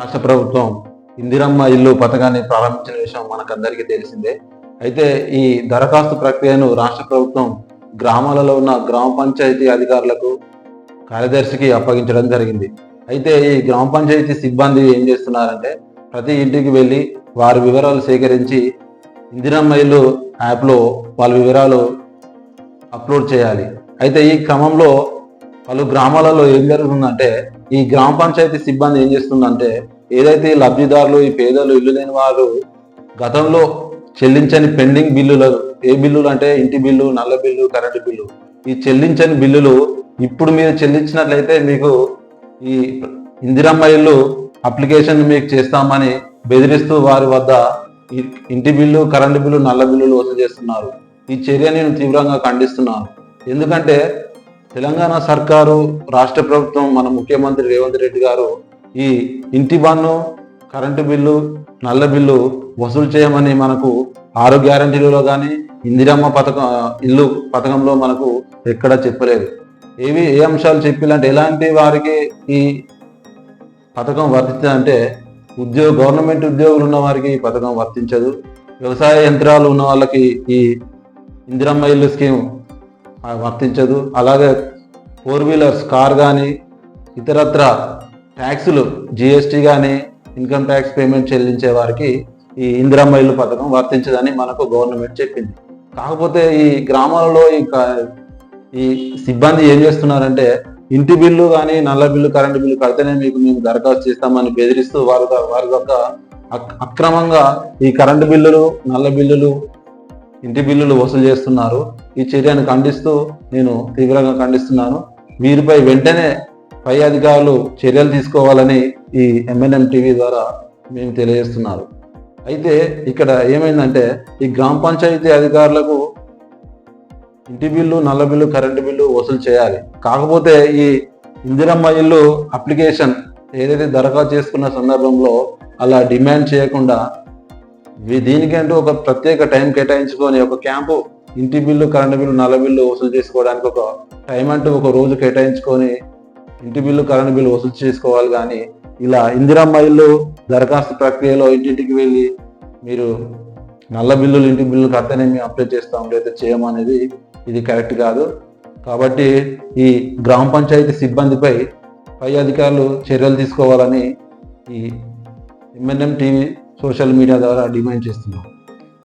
రాష్ట్ర ప్రభుత్వం ఇందిరమ్మ ఇల్లు పథకాన్ని ప్రారంభించిన విషయం మనకందరికీ తెలిసిందే. అయితే ఈ దరఖాస్తు ప్రక్రియను రాష్ట్ర ప్రభుత్వం గ్రామాలలో ఉన్న గ్రామ పంచాయతీ అధికారులకు కార్యదర్శికి అప్పగించడం జరిగింది. అయితే ఈ గ్రామ పంచాయతీ సిబ్బంది ఏం చేస్తున్నారంటే ప్రతి ఇంటికి వెళ్ళి వారి వివరాలు సేకరించి ఇందిరమ్మ ఇల్లు యాప్లో వాళ్ళ వివరాలు అప్లోడ్ చేయాలి. అయితే ఈ క్రమంలో పలు గ్రామాలలో ఏం జరుగుతుందంటే ఈ గ్రామ పంచాయతీ సిబ్బంది ఏం చేస్తుందంటే ఏదైతే ఈ లబ్ధిదారులు ఈ పేదలు ఇల్లు లేని వారు గతంలో చెల్లించని పెండింగ్ బిల్లులు ఏ బిల్లులు అంటే ఇంటి బిల్లు నల్ల బిల్లు కరెంటు బిల్లు ఈ చెల్లించని బిల్లులు ఇప్పుడు మీరు చెల్లించినట్లయితే మీకు ఈ ఇందిరమ్మ ఇల్లు అప్లికేషన్ మీకు చేస్తామని బెదిరిస్తూ వారి వద్ద ఇంటి బిల్లు కరెంటు బిల్లు నల్ల బిల్లులు వసూలు చేస్తున్నారు. ఈ చర్య నేను తీవ్రంగా ఖండిస్తున్నాను. ఎందుకంటే తెలంగాణ సర్కారు రాష్ట్ర ప్రభుత్వం మన ముఖ్యమంత్రి రేవంత్ రెడ్డి గారు ఈ ఇంటి పన్ను కరెంటు బిల్లు నల్ల బిల్లు వసూలు చేయమని మనకు ఆరు గ్యారంటీలలో కానీ ఇందిరమ్మ పథకం ఇల్లు పథకంలో మనకు ఎక్కడ చెప్పలేదు. ఏవి ఏ అంశాలు చెప్పిలంటే ఎలాంటి వారికి ఈ పథకం వర్తించదంటే ఉద్యోగ గవర్నమెంట్ ఉద్యోగులు ఉన్న వారికి ఈ పథకం వర్తించదు. వ్యవసాయ యంత్రాలు ఉన్న వాళ్ళకి ఈ ఇందిరమ్మ ఇల్లు స్కీమ్ వర్తించదు. అలాగే ఫోర్ వీలర్స్ కార్ కానీ ఇతరత్ర ట్యాక్సులు జిఎస్టీ కానీ ఇన్కమ్ ట్యాక్స్ పేమెంట్ చెల్లించే వారికి ఈ ఇందిరమ్మ ఇల్లు పథకం వర్తించదని మనకు గవర్నమెంట్ చెప్పింది. కాకపోతే ఈ గ్రామాలలో ఈ ఈ సిబ్బంది ఏం చేస్తున్నారంటే ఇంటి బిల్లు కానీ నల్ల బిల్లు కరెంటు బిల్లు కడితేనే మీకు మేము దరఖాస్తు చేస్తామని బెదిరిస్తూ వారి ద- వారి యొక్క అక్రమంగా ఈ కరెంటు బిల్లులు నల్ల బిల్లులు ఇంటి బిల్లులు వసూలు చేస్తున్నారు. ఈ చర్యను ఖండిస్తూ నేను తీవ్రంగా ఖండిస్తున్నాను. వీరిపై వెంటనే పై అధికారులు చర్యలు తీసుకోవాలని ఈ ఎంఎన్ఎం టీవీ ద్వారా మేము తెలియజేస్తున్నారు. అయితే ఇక్కడ ఏమైందంటే ఈ గ్రామ పంచాయతీ అధికారులకు ఇంటి బిల్లు నల్ల బిల్లు కరెంటు బిల్లు వసూలు చేయాలి. కాకపోతే ఈ ఇందిరమ్మ ఇల్లు అప్లికేషన్ ఏదైతే దరఖాస్తు చేసుకున్న సందర్భంలో అలా డిమాండ్ చేయకుండా దీనికంటూ ఒక ప్రత్యేక టైం కేటాయించుకొని ఒక క్యాంపు ఇంటి బిల్లు కరెంటు బిల్లు నల్ల బిల్లు వసూలు చేసుకోవడానికి ఒక టైం అంటూ ఒక రోజు కేటాయించుకొని ఇంటి బిల్లు కరెంటు బిల్లు వసూలు చేసుకోవాలి కానీ ఇలా ఇందిరమ్మ ఇల్లు దరఖాస్తు ప్రక్రియలో ఇంటింటికి వెళ్ళి మీరు నల్ల బిల్లులు ఇంటి బిల్లు కడితేనే మేము అప్లై చేస్తాం లేదా చేయమనేది ఇది కరెక్ట్ కాదు. కాబట్టి ఈ గ్రామ పంచాయతీ సిబ్బందిపై పై అధికారులు చర్యలు తీసుకోవాలని ఈ ఎంఎన్ఎం టీవీ సోషల్ మీడియా ద్వారా డిమాండ్ చేస్తున్నాం.